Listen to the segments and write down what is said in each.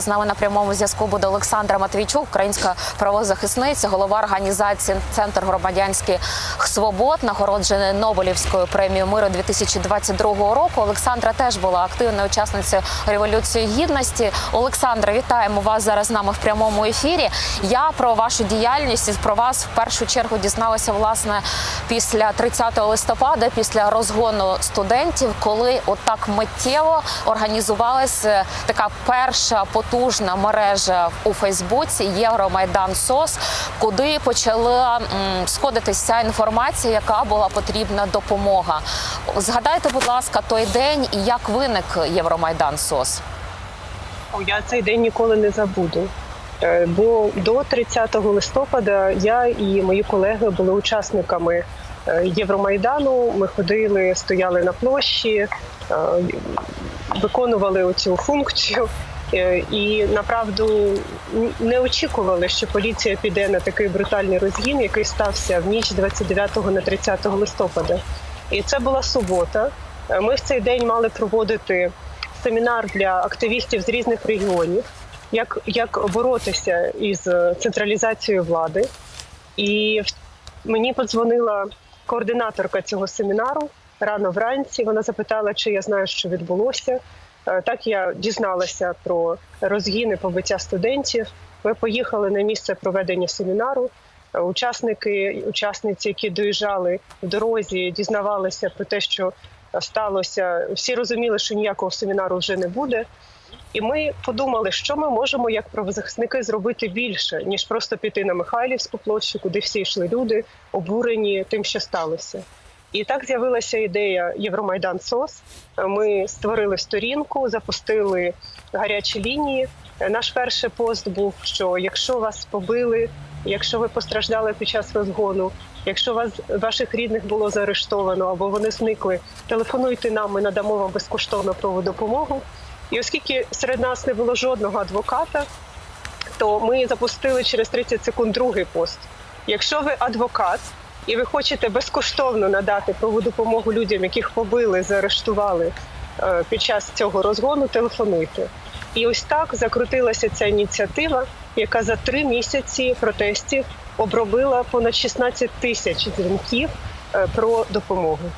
З нами на прямому зв'язку буде Олександра Матвійчук, українська правозахисниця, голова організації Центр громадянських свобод, нагороджений Нобелівською премією миру 2022 року. Олександра теж була активною учасницею революції гідності. Олександра, вітаємо вас зараз з нами в прямому ефірі. Я про вашу діяльність і про вас в першу чергу дізналася власне після 30 листопада, після розгону студентів, коли отак миттєво організувалася така перша потужна мережа у Фейсбуці Євромайдан СОС, куди почала сходитися вся інформація, яка була потрібна допомога. Згадайте, будь ласка, той день і як виник Євромайдан СОС. Я цей день ніколи не забуду. Е, Бо до 30 листопада я і мої колеги були учасниками е, Євромайдану. Ми ходили, стояли на площі, е, виконували оцю функцію. Е, І направду не очікували, що поліція піде на такий брутальний розгін, який стався в ніч 29 на 30 листопада. І це була субота. Е, Ми в цей день мали проводити семінар для активістів з різних регіонів, як, як боротися із е, централізацією влади. І мені подзвонила координаторка цього семінару рано вранці. Вона запитала, чи я знаю, що відбулося. Е, Так я дізналася про розгіни побиття студентів. Ми поїхали на місце проведення семінару. Е, Учасники, учасниці, які доїжджали в дорозі, дізнавалися про те, що сталося. Всі розуміли, що ніякого семінару вже не буде. І ми подумали, що ми можемо як правозахисники зробити більше, ніж просто піти на Михайлівську площу, куди всі йшли люди, обурені тим, що сталося. І так з'явилася ідея Євромайдан СОС. Ми створили сторінку, запустили гарячі лінії. Наш перший пост був, що якщо вас побили, якщо ви постраждали під час розгону, якщо вас ваших рідних було заарештовано або вони зникли, телефонуйте нам, ми надамо вам безкоштовну правову допомогу. І оскільки серед нас не було жодного адвоката, то ми запустили через 30 секунд другий пост. Якщо ви адвокат і ви хочете безкоштовно надати правову допомогу людям, яких побили, заарештували е, під час цього розгону, телефонуйте. І ось так закрутилася ця ініціатива, яка за три місяці протестів обробила понад 16 тисяч дзвінків е, про допомогу.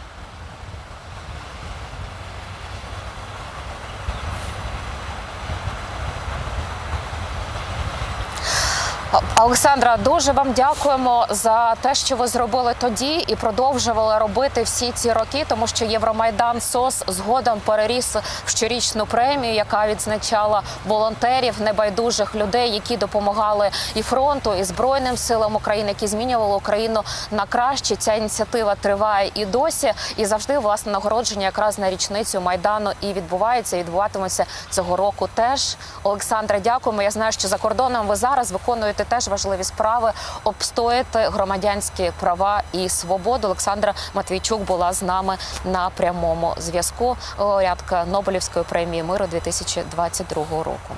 Олександра, дуже вам дякуємо за те, що ви зробили тоді і продовжували робити всі ці роки, тому що Євромайдан СОС згодом переріс в щорічну премію, яка відзначала волонтерів, небайдужих людей, які допомагали і фронту, і збройним силам України, які змінювали Україну на краще. Ця ініціатива триває і досі, і завжди власне нагородження якраз на річницю майдану і відбувається, і відбуватиметься цього року. Теж Олександра, дякуємо. Я знаю, що за кордоном ви зараз виконуєте теж важливі справи обстояти громадянські права і свободу. Олександра Матвійчук була з нами на прямому зв'язку. Лауреатка Нобелівської премії миру 2022 року.